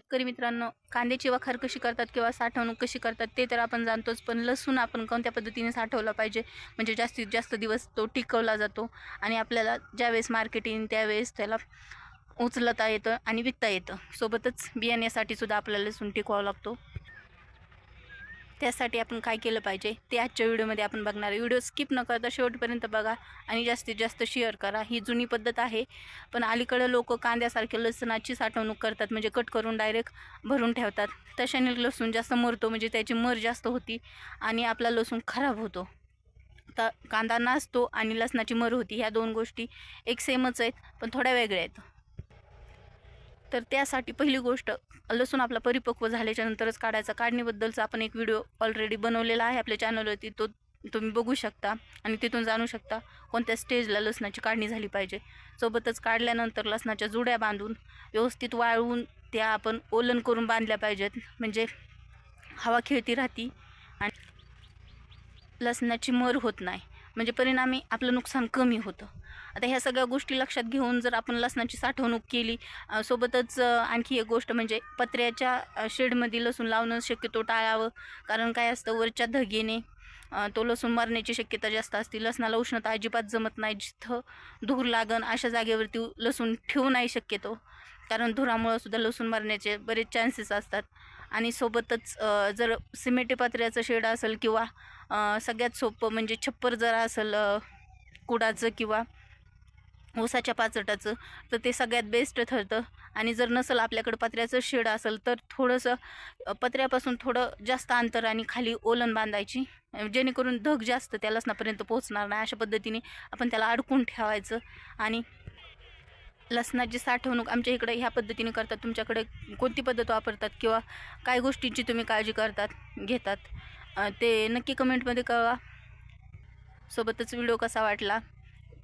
शेतकरी मित्रांनो कांद्याची वखार कशी करतात किंवा साठवणूक कशी करतात ते तर आपण जाणतोच पण लसूण आपण कोणत्या पद्धतीने साठवला पाहिजे? म्हणजे जास्तीत जास्त दिवस तो टिकवला जातो आणि आपल्याला ज्यावेळेस मार्केटिंग त्यावेळेस त्याला उचलता येतं आणि विकता येतं. सोबतच बियाण्यासाठी सुद्धा आपल्याला लसूण टिकवावा लागतो. त्यासाठी आपण काय केलं पाहिजे ते आजच्या व्हिडिओमध्ये आपण बघणार आहे. व्हिडिओ स्किप न करता शेवटपर्यंत बघा आणि जास्तीत जास्त शेअर करा. ही जुनी पद्धत आहे. पण अलीकडं लोक कांद्यासारखे लसणाची साठवणूक करतात म्हणजे कट करून डायरेक्ट भरून ठेवतात. तशाने लसूण जास्त मरतो म्हणजे त्याची मर जास्त होती आणि आपला लसूण खराब होतो. तर कांदा नाचतो आणि लसणाची मर होती. ह्या दोन गोष्टी एक सेमच आहेत पण थोड्या वेगळ्या आहेत. तर त्यासाठी पहिली गोष्ट लसूण आपला परिपक्व झाल्याच्या नंतरच काढायचा. काढणीबद्दलचा आपण एक व्हिडिओ ऑलरेडी बनवलेला आहे आपल्या चॅनलवरती तो तुम्ही बघू शकता आणि तिथून जाणू शकता कोणत्या स्टेजला लसणाची काढणी झाली पाहिजे. सोबतच काढल्यानंतर लसणाच्या जुड्या बांधून व्यवस्थित वाळवून त्या आपण ओलन करून बांधल्या पाहिजेत. म्हणजे हवा खेळती राहती आणि लसणाची मर होत नाही. म्हणजे परिणामी आपलं नुकसान कमी होतं. आता ह्या सगळ्या गोष्टी लक्षात घेऊन जर आपण लसणाची साठवणूक केली सोबतच आणखी एक गोष्ट म्हणजे पत्र्याच्या शेडमध्ये लसूण लावणं शक्यतो टाळावं. कारण काय असतं वरच्या धगेने तो लसूण मारण्याची शक्यता जास्त असते. लसणाला उष्णता अजिबात जमत नाही. जिथं धूर लागण अशा जागेवरती लसूण ठेवू नाही शक्यतो. कारण धुरामुळं सुद्धा लसूण मारण्याचे बरेच चान्सेस असतात. आणि सोबतच जर सिमेंटी पात्र्याचं शेड असेल किंवा सगळ्यात सोपं म्हणजे छप्पर जर असेल कुडाचं किंवा ऊसाच्या पाचटाचं तर ते सगळ्यात बेस्ट ठरतं. आणि जर नसेल आपल्याकडं पत्र्याचं शेड असेल तर थोडंसं पत्र्यापासून थोडं जास्त अंतर आणि खाली ओलन बांधायची. जेणेकरून धग जास्त त्या लसणापर्यंत पोहोचणार नाही. अशा पद्धतीने आपण त्याला अडकून ठेवायचं. आणि लसणाची साठवणूक आमच्या इकडे ह्या पद्धतीने करतात. तुमच्याकडे कोणती पद्धत वापरतात किंवा काय गोष्टींची तुम्ही काळजी करतात घेतात? ते नक्की कमेंटमध्ये कळवा. सोबतच व्हिडिओ कसा वाटला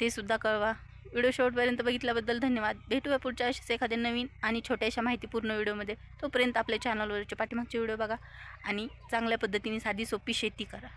ते सुद्धा कळवा. व्हिडिओ शेवटपर्यंत बघितल्याबद्दल धन्यवाद. भेटूया पुढच्या अशाच एखाद्या नवीन आणि छोट्याशा माहितीपूर्ण व्हिडिओमध्ये. तोपर्यंत आपल्या चॅनलवरचे पाठीमागचे व्हिडिओ बघा आणि चांगल्या पद्धतीने साधी सोपी शेती करा.